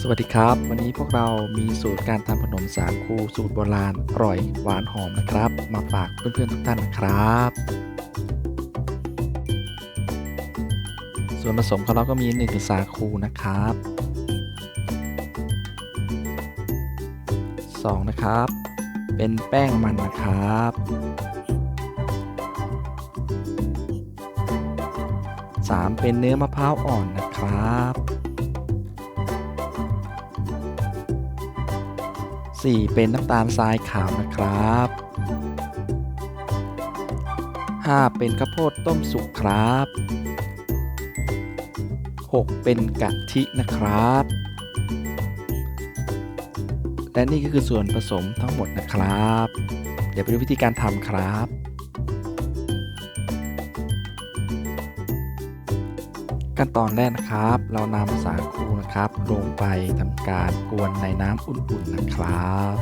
สวัสดีครับ วันนี้พวกเรามีสูตรการทำขนมสาคูสูตรโบราณอร่อยหวานหอมนะครับ มาฝากเพื่อนๆทุกท่านนะครับ ส่วนผสมของเราก็มี1สาคูนะครับ2นะครับ เป็นแป้งมันนะครับ 3 เป็นเนื้อมะพร้าวอ่อนนะครับ 4 เป็นน้ำตาลทรายขาวนะครับ 5 เป็นข้าวโพดต้มสุกครับ 6 เป็นกะทินะครับ และนี่ก็คือส่วนผสมทั้งหมดนะครับ เดี๋ยวไปดูวิธีการทำครับ ขั้นตอนแรกนะครับ เรานำสาคูนะครับ ลงไปทำการกวนในน้ำอุ่นๆนะครับ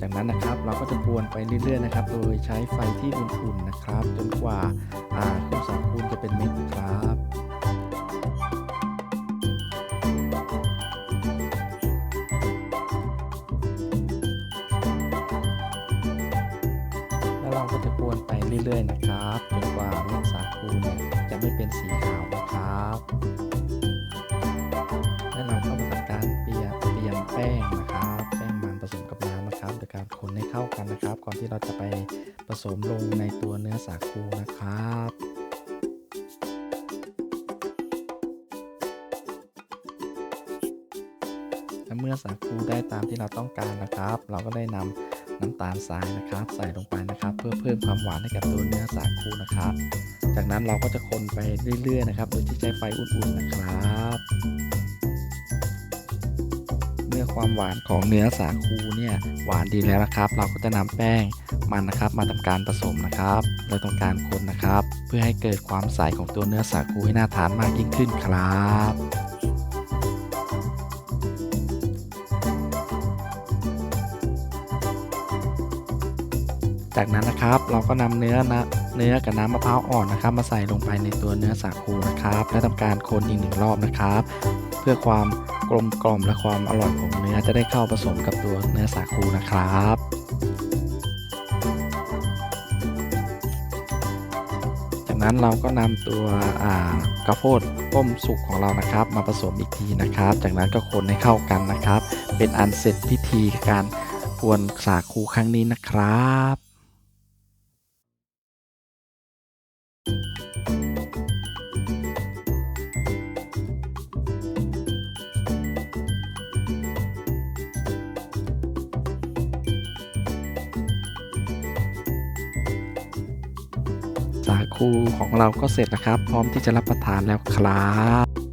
จากนั้นนะครับเราก็จะกวนไปเรื่อยๆนะครับ โดยใช้ไฟที่อุ่นๆนะครับ จนกว่าคู่สาคูจะเป็นเม็ดครับ ก็จะกวนไปเรื่อย ๆ นะครับจนกว่าเม็ดสาคูเนี่ยจะไม่เป็นสีขาวนะครับ และเราก็มาทำการเปียเปลี่ยนแป้งนะครับ แป้งมันผสมกับน้ำนะครับโดยการคนให้เข้ากันนะครับ ก่อนที่เราจะไปผสมลงในตัวเนื้อสาคูนะครับและเมื่อสาคูได้ตามที่เราต้องการนะครับ เราก็ได้นำ น้ำตาลทรายนะครับ ใส่ลงไปนะครับ เพื่อเพิ่มความหวานให้กับตัวเนื้อสาคูนะครับ จากนั้นเราก็จะคนไปเรื่อยๆนะครับ โดยที่ใช้ไฟอุ่นๆนะครับเมื่อความหวานของเนื้อสาคูเนี่ยหวานดีแล้วนะครับ เราก็จะนำแป้งมันนะครับ มาทำการผสมนะครับและทำการคนนะครับ เพื่อให้เกิดความใสของตัวเนื้อสาคูให้น่าทานมากยิ่งขึ้นครับ จากนั้นนะครับเราก็นำเนื้อนะเนื้อกับน้ำมะพร้าวอ่อนนะครับ มาใส่ลงไปในตัวเนื้อสาคูนะครับ และทำการคนอีกหนึ่งรอบนะครับ เพื่อความกลมกล่อมและความอร่อยของเนื้อจะได้เข้าผสมกับตัวเนื้อสาคูนะครับจากนั้นเราก็นำตัวกระโพดต้มสุกของเรานะครับ มาผสมอีกทีนะครับ จากนั้นก็คนให้เข้ากันนะครับ เป็นอันเสร็จพิธีการกวนสาคูครั้งนี้นะครับ สาคูของเราก็เสร็จแล้วครับ พร้อมที่จะรับประทานแล้วครับ